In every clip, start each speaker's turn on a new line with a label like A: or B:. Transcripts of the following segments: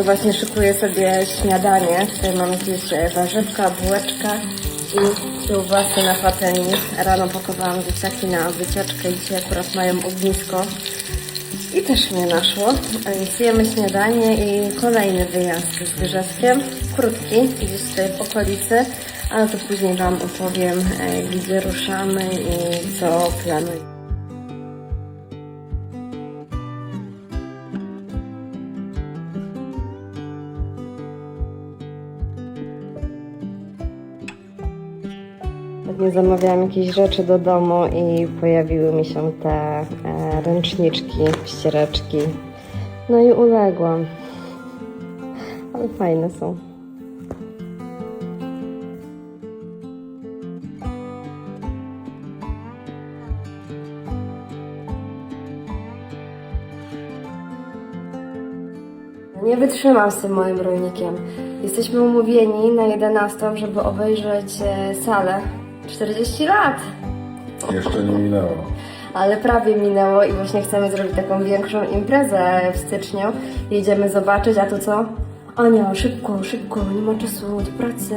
A: I właśnie szykuję sobie śniadanie. Tutaj mam jakieś e, warzywka, bułeczka i kiełbasy na patelni. Rano pakowałam dzieciaki na wycieczkę i dzisiaj akurat mają ognisko. I też mnie naszło. A więc jemy śniadanie i kolejny wyjazd z Wyrzewkiem. Krótki, gdzieś tutaj w okolicy, ale to później Wam opowiem, e, gdzie ruszamy i co planuję. Pewnie zamawiałam jakieś rzeczy do domu i pojawiły mi się te e, ręczniczki, ściereczki. No i uległam. Ale fajne są. Nie wytrzymam z tym moim rolnikiem. Jesteśmy umówieni na 11, żeby obejrzeć e, salę. 40 lat!
B: Jeszcze nie minęło.
A: Ale prawie minęło i właśnie chcemy zrobić taką większą imprezę w styczniu. Jedziemy zobaczyć, a to co? Ania, szybko, szybko, nie ma czasu do pracy.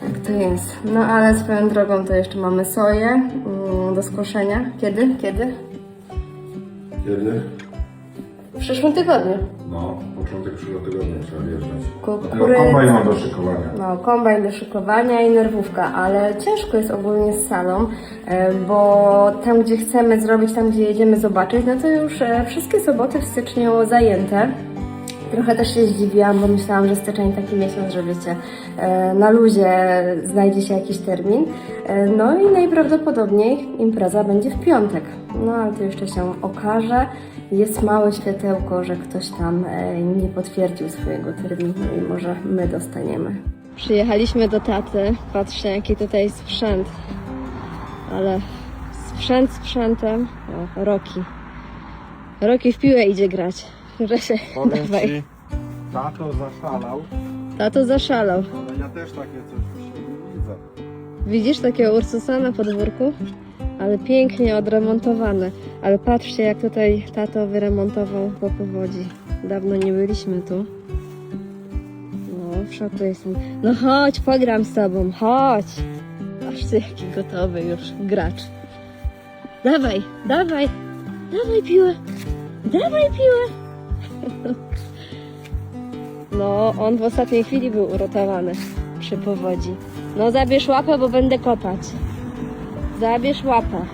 A: Tak to jest. No ale swoją drogą to jeszcze mamy soję mm, do skoszenia. Kiedy? Kiedy?
B: Kiedy?
A: W przyszłym tygodniu.
B: No, początek przyszłego tygodnia trzeba wjeżdżać.
A: Kukurydza.
B: Dlatego kombajn mam do szykowania.
A: No, kombajn do szykowania i nerwówka, ale ciężko jest ogólnie z salą, e, bo tam, gdzie chcemy zrobić, tam, gdzie jedziemy zobaczyć, no to już e, wszystkie soboty w styczniu zajęte. Trochę też się zdziwiłam, bo myślałam, że styczeń taki miesiąc, że wiecie, e, na luzie znajdzie się jakiś termin. E, No i najprawdopodobniej impreza będzie w piątek. No ale to jeszcze się okaże. Jest małe światełko, że ktoś tam e, nie potwierdził swojego terminu i może my dostaniemy. Przyjechaliśmy do taty. Patrzcie, jaki tutaj sprzęt. Ale sprzęt sprzętem. O, Roki. Roki w piłę idzie grać. Grzesiek,
C: Powiem
A: dawaj.
C: ci, tato zaszalał,
A: Tato zaszalał.
C: ale ja też takie coś widzę.
A: Widzisz takiego Ursusa na podwórku? Ale pięknie odremontowane. Ale patrzcie, jak tutaj tato wyremontował po powodzi. Dawno nie byliśmy tu. No, w szoku jestem. No chodź, pogram z tobą, chodź. Patrzcie, jaki gotowy już gracz. Dawaj, dawaj, dawaj piłę, dawaj piłę. No, on w ostatniej chwili był uratowany przy powodzi. No zabierz łapę, bo będę kopać. Zabierz łapę.